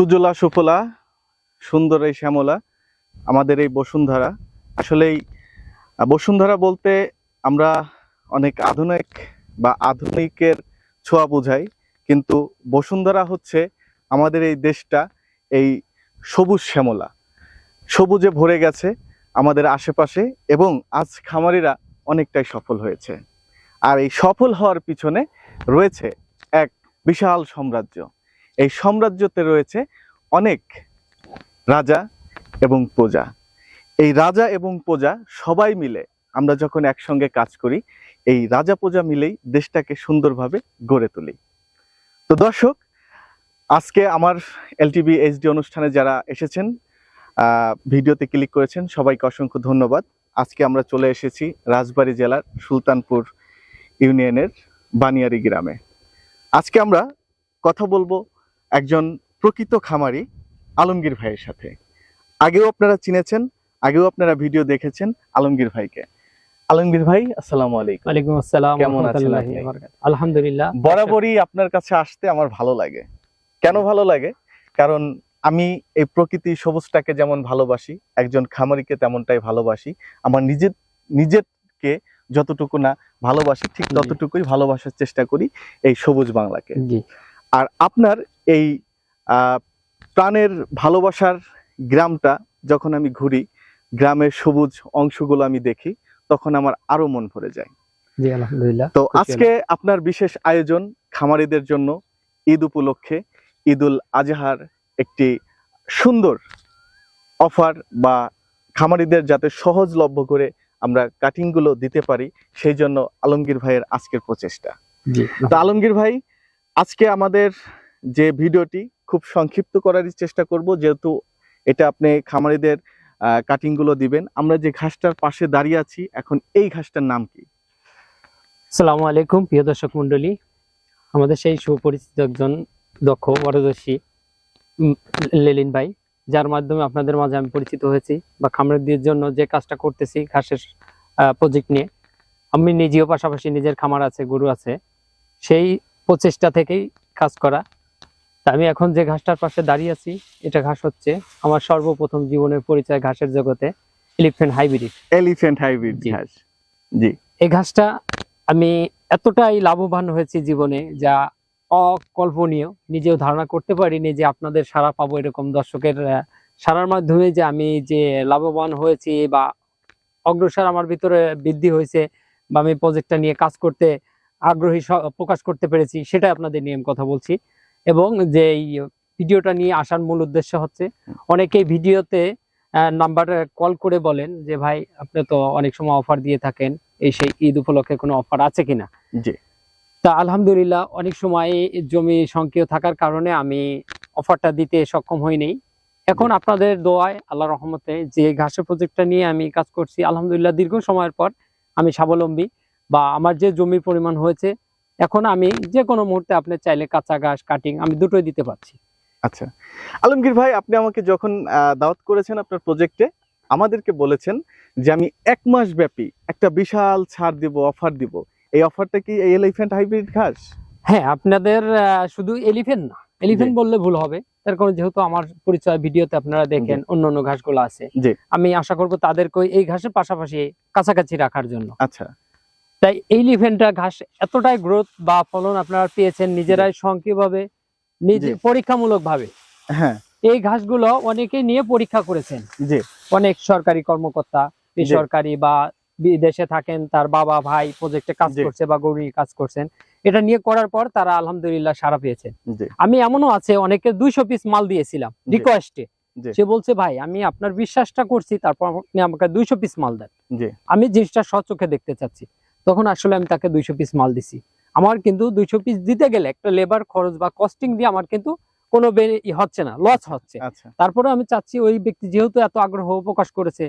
সুজলা, সুফলা, সুন্দর এই শ্যামলা, আমাদের এই বসুন্ধরা। আসলেই বসুন্ধরা বলতে আমরা অনেক আধুনিক বা আধুনিকের ছোঁয়া বোঝাই, কিন্তু বসুন্ধরা হচ্ছে আমাদের এই দেশটা এই সবুজ শ্যামলা। সবুজে ভরে গেছে আমাদের আশেপাশে এবং আজ খামারিরা অনেকটাই সফল হয়েছে। আর এই সফল হওয়ার পিছনে রয়েছে এক বিশাল সাম্রাজ্য। এই সাম্রাজ্যতে রয়েছে অনেক রাজা এবং প্রজা। এই রাজা এবং প্রজা সবাই মিলে আমরা যখন একসঙ্গে কাজ করি, এই রাজা প্রজা মিলেই দেশটাকে সুন্দরভাবে গড়ে তুলি। তো দর্শক, আজকে আমার এলটিভি এইচডি অনুষ্ঠানে যারা এসেছেন ভিডিওতে ক্লিক করেছেন, সবাইকে অসংখ্য ধন্যবাদ। আজকে আমরা চলে এসেছি রাজবাড়ী জেলার সুলতানপুর ইউনিয়নের বানিয়ারি গ্রামে। আজকে আমরা কথা বলব একজন প্রকৃত খামারি আলমগীর ভাইয়ের সাথে। আগেও আপনারা চিনেছেন আগেও আপনারা ভিডিও দেখেছেন আলমগীর ভাইকে। আলমগীর ভাই আসসালামু আলাইকুম। ওয়ালাইকুম আসসালাম কেমন আছেন। আলহামদুলিল্লাহ বরাবরই আপনার কাছে আসতে আমার ভালো লাগে। কেন ভালো লাগে? কারণ আমি এই প্রকৃতি সবুজটাকে যেমন ভালোবাসি একজন খামারিকে তেমনটাই ভালোবাসি। আমার নিজের নিজেরকে যতটুকু না ভালোবাসি ঠিক ততটুকুই ভালোবাসার চেষ্টা করি এই সবুজ বাংলাকে। আর আপনার এই প্রাণের ভালোবাসার গ্রামটা যখন আমি ঘুরি গ্রামের সবুজ অংশগুলো আমি দেখি তখন আমার আরও মন ভরে যায়। আলহামদুলিল্লাহ। তো আজকে আপনার বিশেষ আয়োজন খামারিদের জন্য ঈদ উপলক্ষে ঈদুল আজহার একটি সুন্দর অফার বা খামারিদের যাতে সহজলভ্য করে আমরা কাটিংগুলো দিতে পারি সেই জন্য আলমগীর ভাইয়ের আজকের প্রচেষ্টা। তো আলমগীর ভাই আজকে আমাদের যে ভিডিওটি খুব সংক্ষিপ্ত করারই চেষ্টা করব, যেহেতু এটা আপনি খামারিদের কাটিংগুলো দিবেন। আমরা যে ঘাসটার পাশে দাঁড়িয়ে আছি, এখন এই ঘাসটার নাম কি? সালামু আলাইকুম, প্রিয় দর্শক মণ্ডলী। আমাদের সেই সুপরিচিত একজন দক্ষ পারদর্শী লেলিন ভাই, যার মাধ্যমে আপনাদের মাঝে আমি পরিচিত হয়েছি বা খামারদের জন্য যে কাজটা করতেছি ঘাসের প্রজেক্ট নিয়ে। আমি নিজেও পাশাপাশি নিজের খামার আছে, গরু আছে। সেই প্রচেষ্টা থেকেই কাজ করা। আমি এখন যে ঘাসটার পাশে দাঁড়িয়ে আছি এটা ঘাস হচ্ছে আমার সর্বপ্রথম জীবনের পরিচয় ঘাসের জগতে এলিফেন্ট হাইব্রিড এলিফ্যান্ট হাইব্রিড জি। ঘাস। জি। এই ঘাসটা আমি এতটাই লাভবান হয়েছি জীবনে যা অকল্পনীয়। নিজেও ধারণা করতে পারিনি যে আপনাদের সারা পাবো এরকম দর্শকের সারার মাধ্যমে যে আমি যে লাভবান হয়েছি বা অগ্রসর আমার ভিতরে বৃদ্ধি হয়েছে বা আমি প্রজেক্টটা নিয়ে কাজ করতে আগ্রহী প্রকাশ করতে পেরেছি সেটা আপনাদের নিয়ে কথা বলছি। এবং যে ভিডিওটা নিয়ে আসার মূল উদ্দেশ্য হচ্ছে অনেকেই ভিডিওতে নাম্বার কল করে বলেন যে ভাই আপনি তো অনেক সময় অফার দিয়ে থাকেন এই সেই ঈদ উপলক্ষে কোনো অফার আছে কিনা? জি। তা আলহামদুলিল্লাহ অনেক সময় জমি সংকীয় থাকার কারণে আমি অফারটা দিতে সক্ষম হইনি। এখন আপনাদের দোয়ায় আল্লাহ রহমতে যে ঘাসের প্রজেক্টটা নিয়ে আমি কাজ করছি আলহামদুলিল্লাহ দীর্ঘ সময়ের পর আমি স্বাবলম্বী বা আমার যে জমির পরিমাণ হয়েছে এখন আমি যে কোনো মুহূর্তে আপনি চাইলে কাঁচা ঘাস কাটিং আমি দুটোই দিতে পারছি। আচ্ছা। আলমগীর ভাই আপনি আমাকে যখন দাওয়াত করেছেন আপনার প্রজেক্টে আমাদেরকে বলেছেন যে আমি এক মাস ব্যাপী একটা বিশাল ছাড় দিব অফার দিব। এই অফারটা কি এই এলিফ্যান্ট হাইব্রিড ঘাস? হ্যাঁ আপনাদের শুধু এলিফেন্ট না। এলিফেন্ট বললে ভুল হবে। তার কারণ যেহেতু আমার পরিচয় ভিডিওতে আপনারা দেখেন অন্য অন্য ঘাসগুলো আছে। আমি আশা করব তাদেরকে এই ঘাসের পাশাপাশি কাছাকাছি রাখার জন্য। আচ্ছা। তাই এই ঘাস এতটাই গ্রোথ বা ফলন আপনারা পেয়েছেন নিজেরাই সংক্ষিপ্তভাবে নিজে। পরীক্ষামূলক ভাবে হ্যাঁ। এই ঘাসগুলো অনেকে নিয়ে পরীক্ষা করেছেন। জি। অনেক সরকারি কর্মকর্তা বেসরকারি বা বিদেশে থাকেন তার বাবা ভাই প্রজেক্টে কাজ করছে বা গৌরী কাজ করছেন এটা নিয়ে করার পর তারা আলহামদুলিল্লাহ সারা পেয়েছেন। আমি এমনও আছে অনেকে দুইশো পিস মাল দিয়েছিলাম। রিকোয়েস্টে সে বলছে ভাই আমি আপনার বিশ্বাসটা করছি তারপর আপনি আমাকে দুইশো পিস মাল দেন। আমি জিনিসটা সচোখে দেখতে চাচ্ছি। তখন আসলে আমি তাকে দুইশো পিস মাল দিছি। আমার কিন্তু দুইশো পিস দিতে গেলে একটা লেবার খরচ বা কস্টিং দিয়ে আমার কিন্তু কোনো হচ্ছে না লস হচ্ছে। আচ্ছা। তারপরে আমি চাচ্ছি ওই ব্যক্তি যেহেতু এত আগ্রহ প্রকাশ করেছে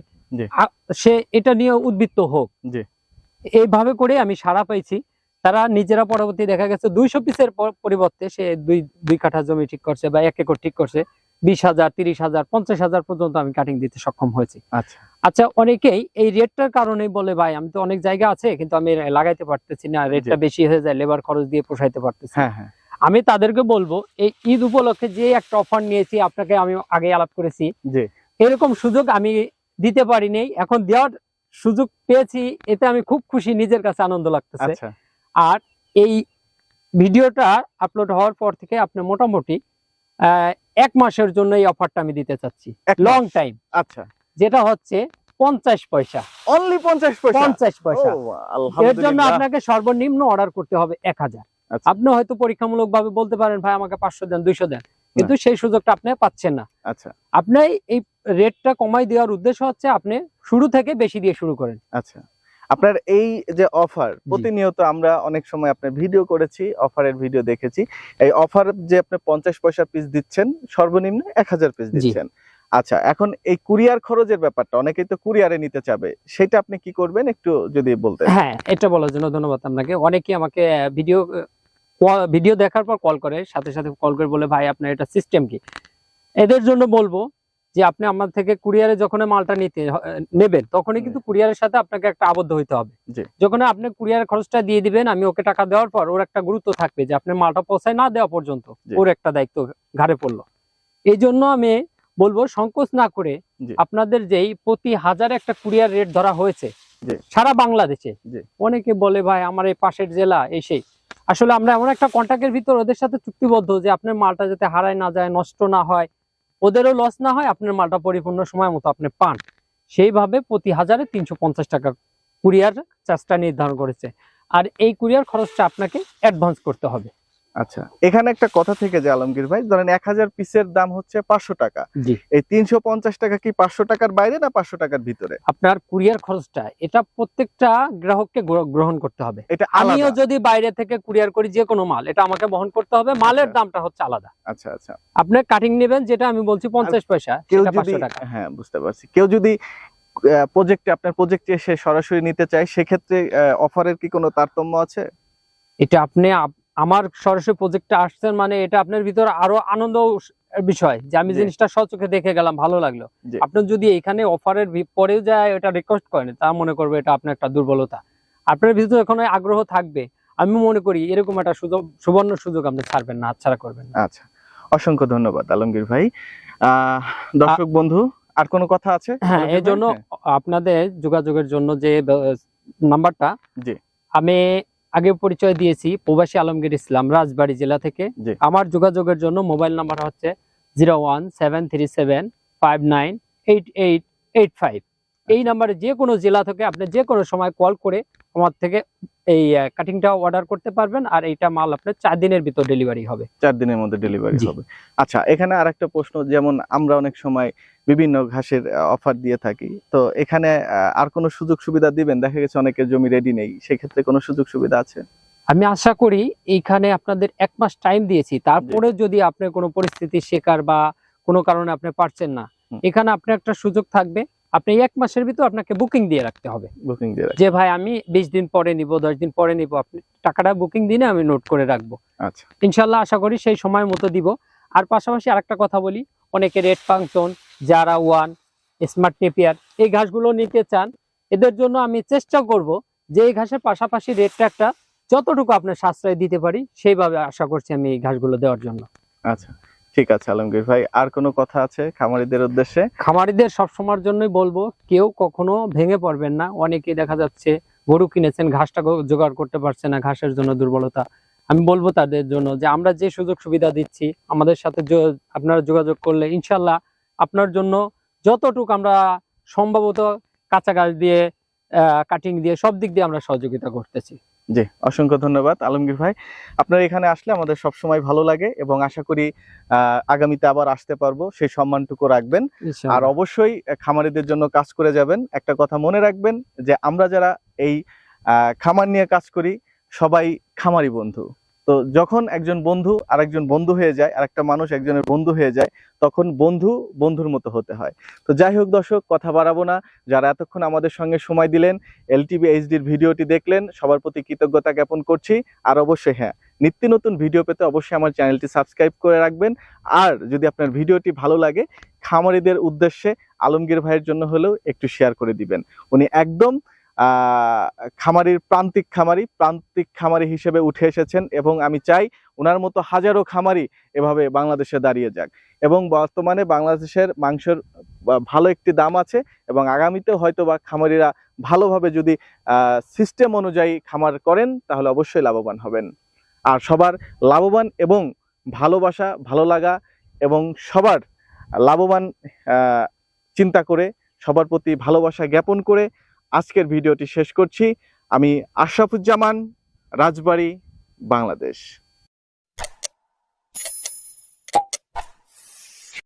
সে এটা নিয়ে উদ্বৃত্ত হোক। এইভাবে করে আমি সাড়া পাইছি। তারা নিজেরা পরবর্তী দেখা গেছে দুইশো পিসের পরিবর্তে সে দুই দুই কাঠা জমি ঠিক করছে বা এক একর ঠিক করছে। বিশ হাজার তিরিশ হাজার পঞ্চাশ হাজার পর্যন্ত আমি কাটিং দিতে সক্ষম হয়েছি। আচ্ছা। আচ্ছা অনেকেই এই রেটটার কারণে বলে ভাই আমি তো অনেক জায়গা আছে কিন্তু আমি লাগাইতে পারতেছি না। রেটটা বেশি হয়ে যায় লেবার খরচ দিয়ে পোষাইতে পারতেছি হ্যাঁ হ্যাঁ। আমি তাদেরকে বলব এই ঈদ উপলক্ষে যে একটা অফার নিয়েছি আপনাকে আমি আগে আলাপ করেছি এরকম সুযোগ আমি দিতে পারিনি এখন দেওয়ার সুযোগ পেয়েছি এতে আমি খুব খুশি নিজের কাছে আনন্দ লাগতেছে। আচ্ছা। আর এই ভিডিওটা আপলোড হওয়ার পর থেকে আপনি মোটামুটি আহ, এক মাসের জন্য এই অফারটা আমি দিতে চাচ্ছি। লং টাইম আচ্ছা। যেটা হচ্ছে পঞ্চাশ পয়সা। অনলি পঞ্চাশ পয়সা? পঞ্চাশ পয়সা। এর জন্য আপনাকে সর্বনিম্ন অর্ডার করতে হবে এক হাজার। আচ্ছা। আপনি হয়তো পরীক্ষামূলক ভাবে বলতে পারেন ভাই আমাকে পাঁচশো দেন দুইশো দেন। কিন্তু সেই সুযোগটা আপনি পাচ্ছেন না। আচ্ছা। আপনি এই রেটটা কমাই দেওয়ার উদ্দেশ্য হচ্ছে আপনি শুরু থেকে বেশি দিয়ে শুরু করেন। আচ্ছা। আপনার এই যে অফার প্রতিনিয়ত আমরা অনেক সময় আপনার ভিডিও করেছি অফারের ভিডিও দেখেছি। এই অফার যে আপনি পঞ্চাশ পয়সা পিস দিচ্ছেন সর্বনিম্ন এক হাজার পিস দিচ্ছেন। আচ্ছা এখন এই কুরিয়ার খরচের ব্যাপারটা অনেকেই তো কুরিয়ারে নিতে চাবে সেটা আপনি কি করবেন? একটু যদি বলতেন। হ্যাঁ এটা বলার জন্য ধন্যবাদ আপনাকে। অনেকেই আমাকে ভিডিও ভিডিও দেখার পর কল করে সাথে সাথে কল করে বলে ভাই আপনার এটা সিস্টেম কি? এদের জন্য বলব যে আপনি আমার থেকে কুরিয়ারে যখন মালটা নিতে নেবেন তখনই কিন্তু কুরিয়ারের সাথে আপনাকে একটা আবদ্ধ হইতে হবে। যখন আপনি কুরিয়ার খরচটা দিয়ে দিবেন আমি ওকে টাকা দেওয়ার পর ওর একটা গুরুত্ব থাকবে যে আপনি মালটা পৌঁছায় না দেওয়া পর্যন্ত ওর একটা দায়িত্ব ঘাড়ে পড়ল। এই জন্য আমি বলব সংকোচ না করে আপনাদের যেই প্রতি হাজার একটা কুরিয়ার রেট ধরা হয়েছে সারা বাংলাদেশে। অনেকে বলে ভাই আমার এই পাশের জেলা এই সেই। আসলে আমরা এমন একটা কন্ট্যাক্টের ভিতর ওদের সাথে চুক্তিবদ্ধ যে আপনার মালটা যাতে হারায় না যায় নষ্ট না হয় ওদেরও লস না হয় আপনার মালটা পরিপূর্ণ সময় মতো আপনি পান। সেইভাবে প্রতি হাজারে তিনশো পঞ্চাশ টাকা কুরিয়ার চার্জটা নির্ধারণ করেছে। আর এই কুরিয়ার খরচটা আপনাকে অ্যাডভান্স করতে হবে। আচ্ছা এখানে একটা কথা থেকে যে আলমগীর ভাই ধরেন এক হাজার পিসের দাম হচ্ছে পাঁচশো টাকা। এই তিনশো পঞ্চাশ টাকা কি পাঁচশো টাকার বাইরে না পাঁচশো টাকার ভিতরে? আপনার কুরিয়ার খরচটা এটা প্রত্যেকটা গ্রাহককে গ্রহণ করতে হবে। এটা আমিও যদি বাইরে থেকে কুরিয়ার করি যে কোনো মাল এটা আমাকে বহন করতে হবে মালের আচ্ছা। দামটা হচ্ছে আলাদা। আচ্ছা আচ্ছা। আপনি কাটিং নেবেন যেটা আমি বলছি পঞ্চাশ পয়সা কেউ যদি টাকা। হ্যাঁ বুঝতে পারছি। কেউ যদি প্রজেক্টে আপনার প্রজেক্টে এসে সরাসরি নিতে চায় সেক্ষেত্রে অফারের কি কোনো তারতম্য আছে? এটা আপনি আপ- আমার সরাসরি প্রজেক্টটা আসছেন মানে এটা আপনার ভিতর আরও আনন্দ বিষয় যে আমি জিনিসটা সচোখে দেখে গেলাম ভালো লাগল। আপনি যদি এখানে অফারের পরেও যায় এটা রিকোয়েস্ট করেন তা মনে করবে এটা আপনার একটা দুর্বলতা। আপনার ভিতরে এখন আগ্রহ থাকবে। আমি মনে করি এরকম একটা সুযোগ সুবর্ণ সুযোগ আপনি ছাড়বেন না হাতছাড়া করবেন না। আচ্ছা অসংখ্য ধন্যবাদ আলমগীর ভাই। আহ, দর্শক বন্ধু আর কোনো কথা আছে? হ্যাঁ এই জন্য হ্যাঁ, আপনাদের যোগাযোগের জন্য যে নাম্বারটা জি। আমি আগে পরিচয় দিয়েছি প্রবাসী আলমগীর ইসলাম রাজবাড়ী জেলা থেকে। আমার যোগাযোগের জন্য মোবাইল নাম্বার হচ্ছে zero one seven three seven five nine eight eight eight five. এই নাম্বারে যে কোনো জেলা থেকে আপনি যে কোনো সময় কল করে আমার থেকে এই কাটিংটা অর্ডার করতে পারবেন আর এইটা মাল আপনার চার দিনের ভিতর ডেলিভারি হবে। চার দিনের মধ্যে ডেলিভারি হবে। আচ্ছা এখানে আরেকটা প্রশ্ন যেমন আমরা অনেক সময় বিভিন্ন ঘাসের অফার দিয়ে থাকি। তো এখানে আর কোনো সুযোগ সুবিধা দিবেন? দেখা গেছে অনেকের জমি রেডি নেই। সেক্ষেত্রে কোনো সুযোগ সুবিধা আছে? আমি আশা করি এইখানে আপনাদের এক মাস টাইম দিয়েছি। তারপরে যদি আপনি কোনো পরিস্থিতি শেখার বা কোনো কারণে আপনি পারছেন না এখানে আপনার একটা সুযোগ থাকবে। আপনি এক মাসের ভিতর আপনাকে বুকিং দিয়ে রাখতে হবে। বুকিং দিয়ে যে ভাই আমি বিশ দিন পরে নিব দশ দিন পরে নিব আপনি টাকাটা বুকিং দিনে আমি নোট করে রাখব। আচ্ছা। ইনশাল্লাহ আশা করি সেই সময় মতো দিব। আর পাশাপাশি আরেকটা কথা বলি অনেকে রেড ফাংশন জারা ওয়ান স্মার্ট নেপিয়ার এই ঘাসগুলো নিতে চান এদের জন্য আমি চেষ্টা করব যে এই ঘাসের পাশাপাশি রেটটা একটা যতটুকু আপনার সাশ্রয় দিতে পারি সেইভাবে আশা করছি আমি এই ঘাসগুলো দেওয়ার জন্য। আচ্ছা ঠিক আছে আলমগীর ভাই। আর কোনো কথা আছে খামারিদের উদ্দেশ্যে? খামারিদের সবসময়ের জন্যই বলব কেউ কখনো ভেঙে পড়বেন না। অনেকেই দেখা যাচ্ছে গরু কিনেছেন ঘাসটা জোগাড় করতে পারছে না ঘাসের জন্য দুর্বলতা। আমি বলব তাদের জন্য যে আমরা যে সুযোগ সুবিধা দিচ্ছি আমাদের সাথে আপনারা যোগাযোগ করলে ইনশাল্লাহ আপনার জন্য যতটুকু আমরা সম্ভবত কাঁচা গাছ দিয়ে কাটিং দিয়ে সব দিক দিয়ে আমরা সহযোগিতা করতেছি। জি অসংখ্য ধন্যবাদ আলমগীর ভাই। আপনার এখানে আসলে আমাদের সব সময় ভালো লাগে এবং আশা করি আগামীতে আবার আসতে পারব। সেই সম্মানটুকু রাখবেন। আর অবশ্যই খামারিদের জন্য কাজ করে যাবেন। একটা কথা মনে রাখবেন যে আমরা যারা এই খামার নিয়ে কাজ করি সবাই খামারি বন্ধু। তো যখন একজন বন্ধু আরেকজন বন্ধু হয়ে যায় আর একটা মানুষ একজনের বন্ধু হয়ে যায়, তখন বন্ধু বন্ধুর মতো হতে হয়। তো যাই হোক দর্শক, কথা বাড়াবো না। যারা এতক্ষণ আমাদের সঙ্গে সময় দিলেন, এলটিভি এইচডির ভিডিওটি দেখলেন, সবার প্রতি কৃতজ্ঞতা জ্ঞাপন করছি। আর অবশ্যই হ্যাঁ নিত্য নতুন ভিডিও পেতে অবশ্যই আমার চ্যানেলটি সাবস্ক্রাইব করে রাখবেন। আর যদি আপনার ভিডিওটি ভালো লাগে, খামারিদের উদ্দেশ্যে আলমগীর ভাইয়ের জন্য হলেও একটু শেয়ার করে দিবেন। উনি একদম খামারির প্রান্তিক খামারি প্রান্তিক খামারি হিসেবে উঠে এসেছেন এবং আমি চাই ওনার মতো হাজারো খামারি এভাবে বাংলাদেশে দাঁড়িয়ে যাক। এবং বর্তমানে বাংলাদেশের মাংসের ভালো একটি দাম আছে এবং আগামীতেও হয়তো বা খামারিরা ভালোভাবে যদি সিস্টেম অনুযায়ী খামার করেন তাহলে অবশ্যই লাভবান হবেন। আর সবার লাভবান এবং ভালোবাসা, ভালো লাগা এবং সবার লাভবান চিন্তা করে, সবার প্রতি ভালোবাসা জ্ঞাপন করে আজকের ভিডিওটি শেষ করছি। আমি আশরাফুজ্জামান রাজবাড়ি বাংলাদেশ।